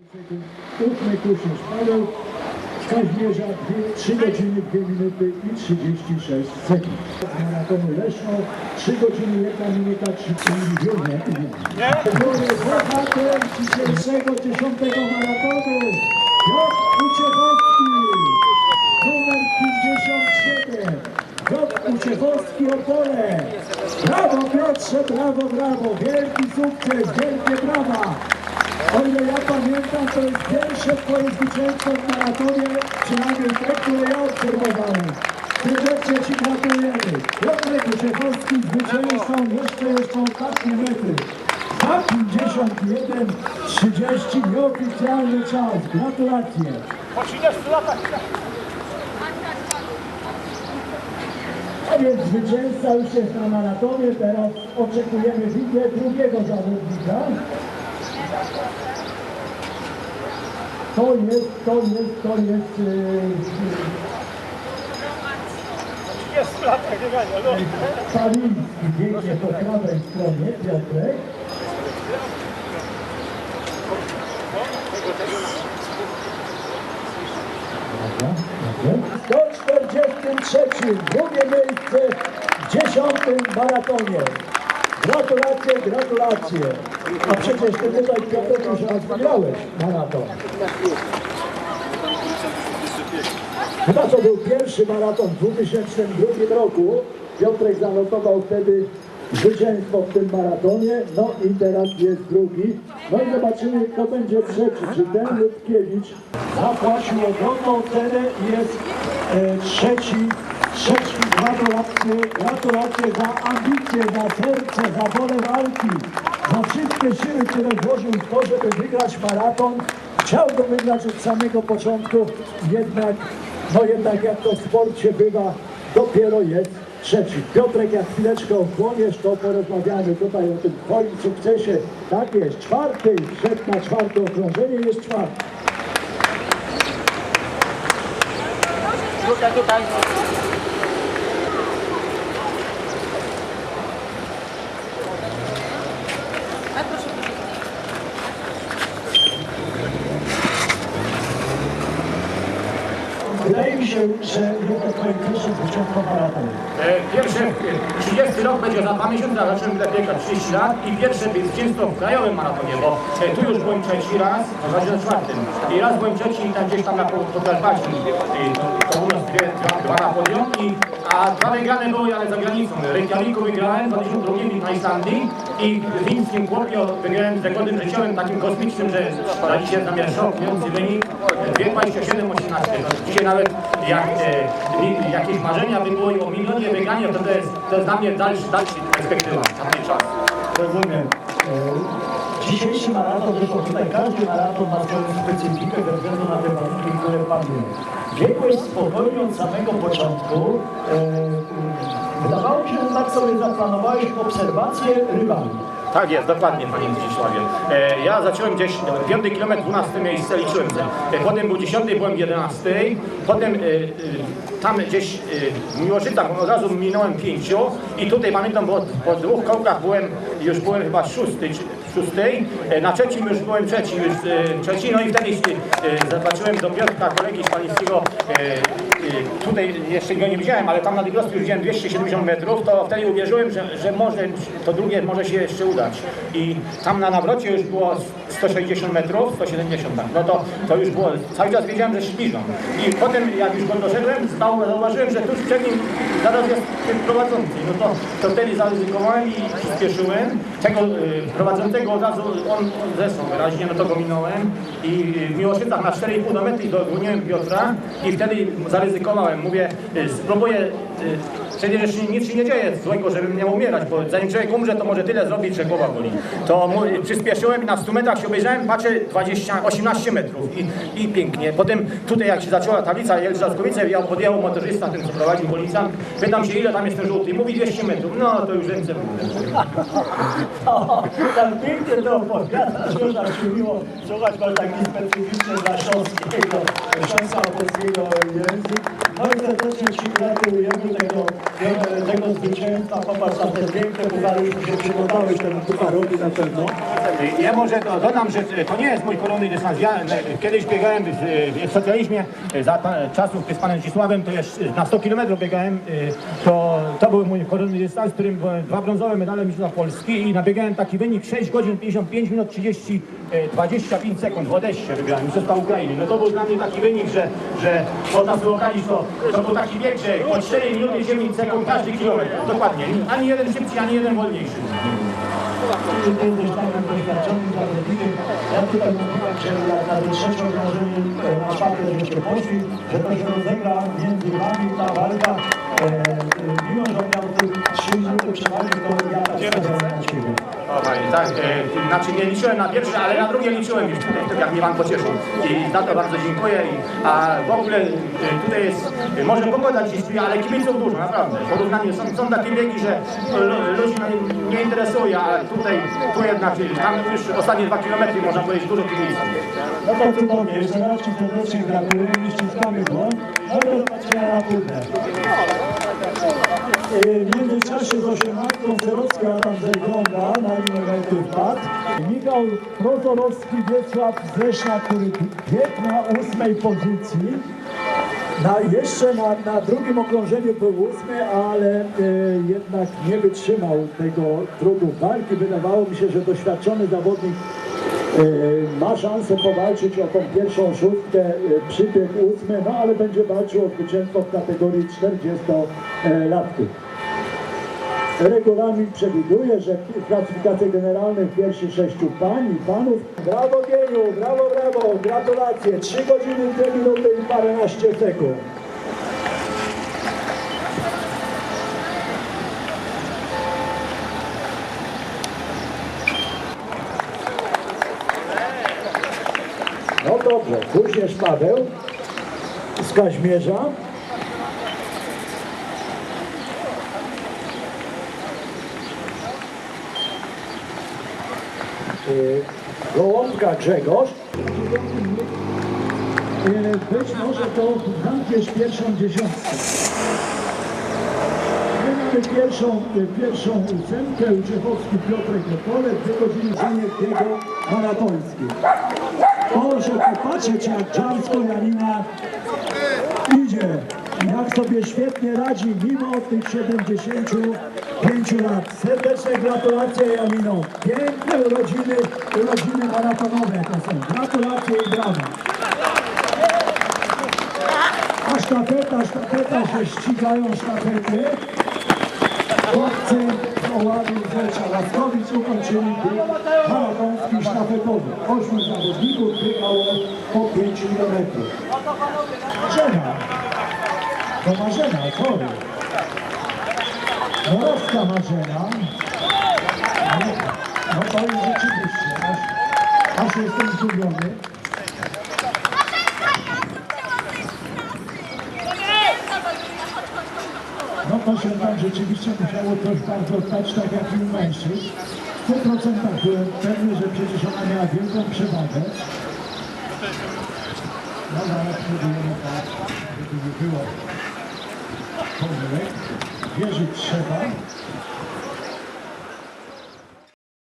Ósmy Kuśnierz Paweł z Kazimierza 3 godziny 2 minuty i 36 sekund. Z maratonu Leszno 3 godziny 1 minuta 39 Bohater dzisiejszego 10 maratonu Piotr Uciechowski. Numer 57 Piotr Uciechowski Opole. Brawo Piotrze, brawo, brawo. Wielki sukces, wielkie brawa o ile ja pamiętam, to jest pierwsze twoje zwycięstwo w maratonie, przynajmniej te, które ja obserwowałem. Serdecznie Ci gratulujemy. Piotrek Uciechowski zwycięzcą jeszcze jeszcze ostatnie metry. Za 51, 30 nieoficjalny czas. Gratulacje. Po 30 latach A więc zwycięzca już jest na maratonie. Teraz oczekujemy widzę drugiego zawodnika. To jest, to jest, to jest yy, 30 latach biegania. No. Paliński. Biegnie po prawej stronie, Piotrek. Dobra, dobrze. 143, drugie miejsce w 10 maratonie. Gratulacje, gratulacje. A przecież ty tutaj Piotrek już raz wygrałeś maraton. Chyba to był pierwszy maraton w 2002 roku. Piotrek zanotował wtedy zwycięstwo w tym maratonie. No i teraz jest drugi. No i zobaczymy, kto będzie trzeci. Czy ten Ludkiewicz zapłacił ogromną cenę i jest e, trzeci. Trzeci. Gratulacje, gratulacje za ambicje, za serce, za wolę walki. Za wszystkie siły, które włożył w to, żeby wygrać maraton. Chciał go wygrać od samego początku, jednak no jednak jak to w sporcie bywa, dopiero jest trzeci. Piotrek, jak chwileczkę ochłoniesz, to porozmawiamy tutaj o tym twoim sukcesie. Tak jest, czwarty, wszedł na czwarte okrążenie, jest czwarty. Tutaj, tutaj. Się, że jest to twoje pierwsze zwycięstwo maratonu. E, Pierwsze, e, 30 rok będzie za dwa miesiące, a zacząłem biegać 30 lat i pierwsze zwycięstwo w krajowym maratonie, bo e, tu już byłem trzeci raz, w razie czwartym. I raz byłem trzeci i tam gdzieś tam na Podkarpaciu. I To u nas dwie, dwa, dwa na podium, i, a dwa wygrane były, ale za granicą. Reykjaviku wygrałem w 2002 na Islandii i w fińskim Kuopio wygrałem z rekordem życiowym takim kosmicznym, że dali się na mnie szokujący wynik. 2,27,18. Dzisiaj nawet jak e, jakieś marzenia były o milionie wygrania, to, to, jest, to jest dla mnie dalszy, dalszy perspektywa na ten czas. Rozumiem. E, Dzisiejszy maraton, zresztą tutaj każdy maraton ma swoją specyfikę ze względu na te warunki, które padły. Biegłeś spokojnie od samego początku. E, Wydawało mi się, że tak sobie zaplanowałeś obserwację rywali. Tak jest, dokładnie Panie Zdzisławie. E, ja zacząłem gdzieś 5 km 12 miejsce liczyłem sobie. E, potem był 10, byłem 11. Potem e, e, tam gdzieś e, w Miłożycach od razu minąłem 5 i tutaj pamiętam, bo po dwóch kołkach byłem, już byłem chyba szósty, czy- szóstej. E, Na trzecim już byłem trzeci, już e, trzeci, no i wtedy e, zobaczyłem do Piotrka, kolegi Szpanickiego, e, tutaj jeszcze go nie widziałem, ale tam na prostej już widziałem 270 metrów, to wtedy uwierzyłem, że, że może to drugie może się jeszcze udać. I tam na nawrocie już było 160 metrów, 170 tak, no to, to już było, cały czas wiedziałem, że śpiżą. I potem jak już go doszedłem, zau- zauważyłem, że tuż przed nim zaraz jest ten prowadzący, no to, to wtedy zaryzykowałem i przyspieszyłem. Tego y, prowadzącego od razu, on, zresztą wyraźnie, no to go minąłem i w Miłoszycach na 4,5 metry dogoniłem Piotra i wtedy zaryzykowałem. Mówię, y, spróbuję, y, przecież jeszcze nic się nie dzieje złego, żebym miał umierać, bo zanim człowiek umrze, to może tyle zrobić, że głowa boli. To mu, przyspieszyłem i na 100 metrach się obejrzałem, patrzę 20, 18 metrów i, i pięknie. Potem tutaj jak się zaczęła tablica Jelczaskowice, ja podjechał motorzysta, ten co prowadził policjant, pytam się ile tam jest ten żółty, mówi 200 metrów, no to już ręce w górę. Pięknie to opowiadasz, że się miło słuchać, masz taki specyficzny dla śląskiego, śląska polskiego język. No i serdecznie Ci gratulujemy tego tego zwycięstwa, popatrz na te piękne puchary, już się przyglądałeś temu pucharowi na pewno. Ja może do- dodam, że to nie jest mój koronny dystans. Ja e, kiedyś biegałem w, w socjalizmie e, za czasów z panem Zdzisławem, to jeszcze na 100 km biegałem. e, To, to był mój koronny dystans, w którym dwa brązowe medale Mistrzostwa Polski i nabiegałem taki wynik 6 godzin 55 minut 30 e, 25 sekund w Odessie wygrałem Mistrzostwa Ukrainy. No to był dla mnie taki wynik, że, że można sobie okalić to, to był taki bieg, że po 4 minuty 9 sekund każdy kilometr. Dokładnie. Ani jeden szybciej, ani jeden wolniejszy. Ty jesteś takim doświadczonym. Ja tutaj mówiłem, że na okrążenie e, na papier żeście poszli, że to się rozegra między wami ta walka. E, e, mimo, że miał tu 3 minuty przewagi, to ja tak tak, e, znaczy nie liczyłem na pierwsze, ale na drugie liczyłem już tutaj, tak jak mnie pan pocieszył. I za to bardzo dziękuję. I, a w ogóle e, tutaj jest, e, może pogoda dziś sprzyja, ale kibiców dużo, naprawdę. Porównanie są, są takie biegi, że e, ludzi nie, nie interesuje, a tutaj, tu jednak, e, tam już ostatnie dwa kilometry można powiedzieć dużo kibiców. No to cudownie, jeszcze raz Ci serdecznie gratuluję, ściskamy dłoń, no to na tyle. E, W międzyczasie z 18 Serowska tam zagląda na linię mety wpadł. Michał Prozorowski, Wiesław Zeszna, który biegł na ósmej pozycji. Na, jeszcze na, na drugim okrążeniu był ósmy, ale e, jednak nie wytrzymał tego trudu walki. Wydawało mi się, że doświadczony zawodnik ma szansę powalczyć o tą pierwszą szóstkę, e, przybieg ósmy, no ale będzie walczył o zwycięstwo w kategorii 40-latków. Regulamin przewiduje, że w klasyfikacji generalnej pierwsi sześciu pań i panów. Brawo Geniu, brawo, brawo, gratulacje. 3 godziny, 2 minuty i paręnaście sekund. No dobrze, Kuźmierz Paweł z Kaźmierza. Y, Gołąbka Grzegorz. Y, Być może to zamkniesz pierwszą dziesiątkę. My mamy pierwszą, y, pierwszą ósemkę, Uciechowski Piotrek Opole, dwie godziny zajęć biegu maratoński. Proszę popatrzeć jak Dżarsko Janina idzie. Jak sobie świetnie radzi mimo tych 75 lat. Serdeczne gratulacje Janino. Piękne urodziny, urodziny maratonowe to są. Gratulacje i brawa. A sztafeta, sztafeta się ścigają sztafety. Chłopcy Ołady Rzecza Laskowicz ukończyli sztafetowy. Ośmiu zawodników biegało po 5 km. Marzena. To Marzena, sorry. Morowska Marzena. No, no to jest rzeczywiście. Aż, aż jestem zdumiony. No to się tam rzeczywiście musiało coś bardzo stać, tak jak i u mężczyzn. W 100% byłem pewny, że przecież ona miała wielką przewagę. No zaraz próbujemy tak, żeby nie było pomyłek. Wierzyć trzeba.